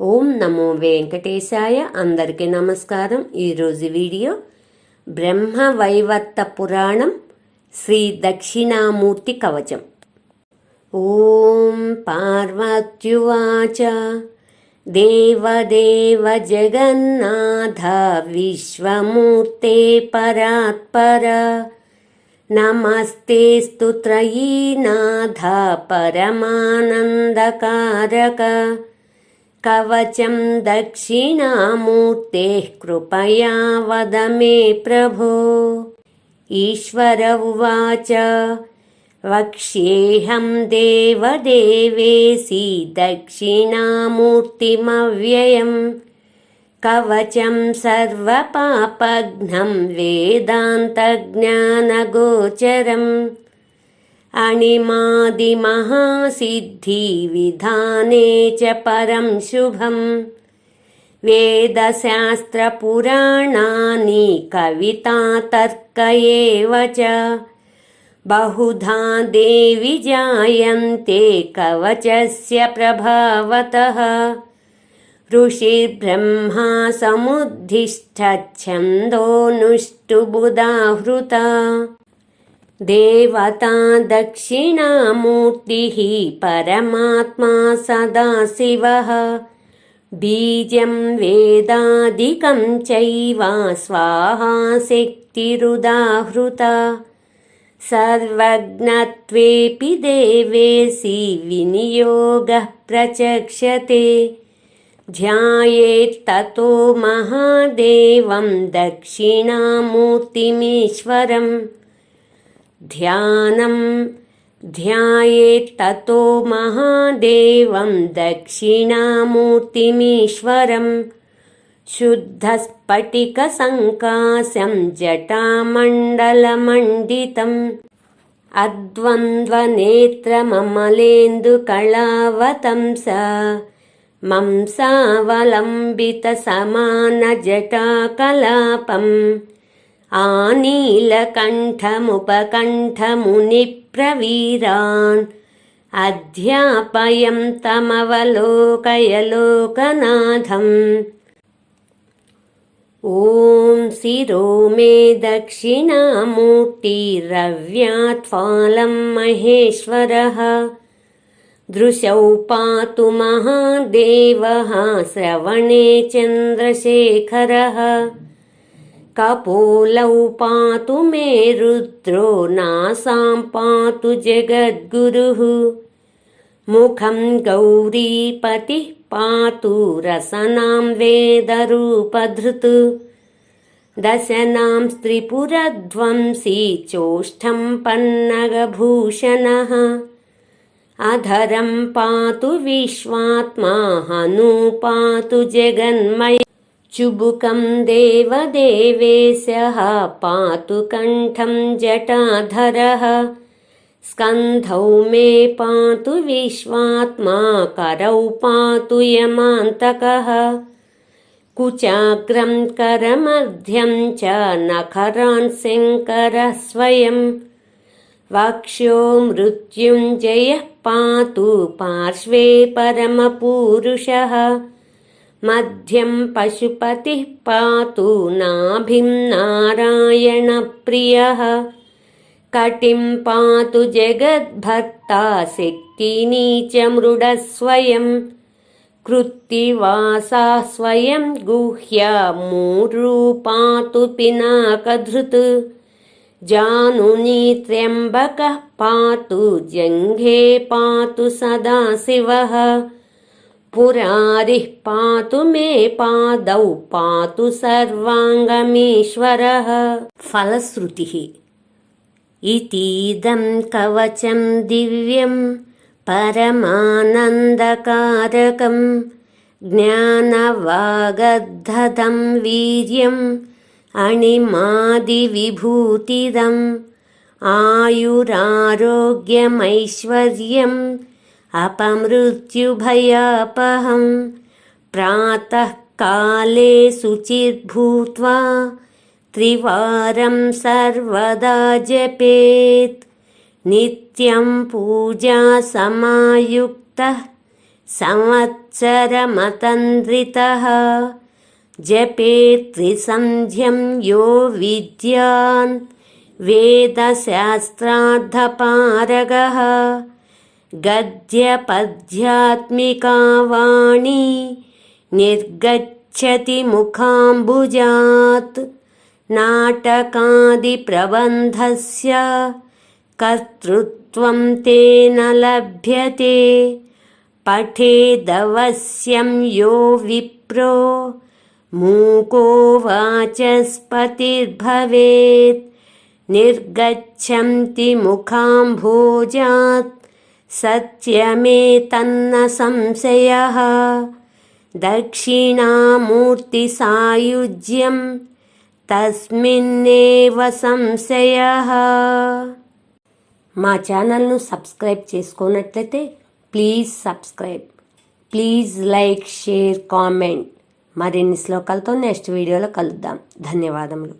ఓం నమో వెంకటేశాయ. అందరికీ నమస్కారం. ఈరోజు వీడియో బ్రహ్మ వైవర్త పురాణం శ్రీ దక్షిణామూర్తి కవచం. ఓం పార్వత్యువాచ. దేవదేవ జగన్నాథ విశ్వమూర్తే పరాత్పర. నమస్తేస్తు త్రయీనాథ పరమానందకారక. కవచం దక్షిణామూర్తే కృపయా వద మే ప్రభో. ఈశ్వర ఉవాచ వక్ష్యేహం దేవదేవేసి దక్షిణామూర్తిమవ్యయం. కవచం సర్వపాపఘ్నం వేదాంతజ్ఞానగోచరం. अणिमादिमहासिद्धिविधाने च परं शुभं वेदशास्त्रपुराणानि कवितातर्क एव च बहुधा देवि जायन्ते कवचस्य प्रभावतः ऋषिर्ब्रह्मा समुद्धिष्ठच्छन्दोनुष्टुबुधाहृता देवता दक्षिणामूर्तिः परमात्मा सदाशिवः बीजं वेदादिकं चैव स्वाहा शक्तिरुदाहृता। सर्वज्ञत्वेऽपि देवेसि विनियोगः प्रचक्षते। ध्यायेत्ततो महादेवं दक्षिणामूर्तिमीश्वरम् ध्यानं ध्यायेत्ततो महादेवं दक्षिणामूर्तिमीश्वरं शुद्धस्फटिकसङ्कासं जटामण्डलमण्डितम् अद्वन्द्वनेत्रममलेन्दुकलावतंस मंसावलम्बितसमानजटाकलापम् आनीलकण्ठमुपकण्ठमुनिप्रवीरान् अध्यापयं तमवलोकय लोकनाथम् ॐ शिरो मे दक्षिणामूर्तिरव्यात्फालं महेश्वरः दृशौ पातु महादेवः श्रवणे चन्द्रशेखरः कपोलौ पातु मे रुद्रो नासां पातु जगद्गुरुः मुखं गौरीपतिः पातु रसनां वेदरूपधृत् दशनां स्त्रिपुरध्वंसी चोष्ठं पन्नगभूषणः अधरं पातु विश्वात्मा हनु पातु जगन्मय चुबुकं देवदेवेशः पातु कण्ठं जटाधरः स्कन्धौ मे पातु विश्वात्मा करौ पातु यमान्तकः कुचाग्रं करमध्यं च नखरान् शङ्करः स्वयं वक्ष्यो मृत्युञ्जयः पातु पार्श्वे परमपूरुषः मध्यं पशुपतिः पातु नाभिं नारायणप्रियः कटिं पातु जगद्भर्ता शक्तिनी च मृडस्वयं कृत्तिवासा स्वयं गुह्या मूर्रू पातु पिनाकधृत् जानुनी त्र्यम्बकः पातु जङ्घे पातु सदाशिवः पुरारिः पातु मे पादौ पातु सर्वाङ्गमीश्वरः। फलश्रुतिः। इतीदं कवचं दिव्यं परमानन्दकारकं ज्ञानवागद्धतं वीर्यम् अणिमादिविभूतिदम् आयुरारोग्यमैश्वर्यम् अपमृत्युभयापहं प्रातःकाले शुचिर्भूत्वा त्रिवारं सर्वदा जपेत्। नित्यं पूजासमायुक्तः संवत्सरमतन्द्रितः। जपे त्रिसन्ध्यं यो विद्यान्। वेदशास्त्रार्धपारगः गद्यपद्यात्मिका वाणी निर्गच्छति मुखाम्बुजात् नाटकादिप्रबन्धस्य कर्तृत्वं तेन लभ्यते पठेदवश्यं यो विप्रो मूको वाचस्पतिर्भवेत् निर्गच्छन्ति मुखाम्भोजात् సత్యమే తన్న సంశయ దక్షిణామూర్తిసాయుజ్యం తస్మిన్నేవ సంశయ మా ఛానల్ను సబ్స్క్రైబ్ చేసుకున్నట్లయితే please subscribe please like share comment. మరిన్ని శ్లోకాలతో నెక్స్ట్ వీడియోలో కలుద్దాం. ధన్యవాదములు.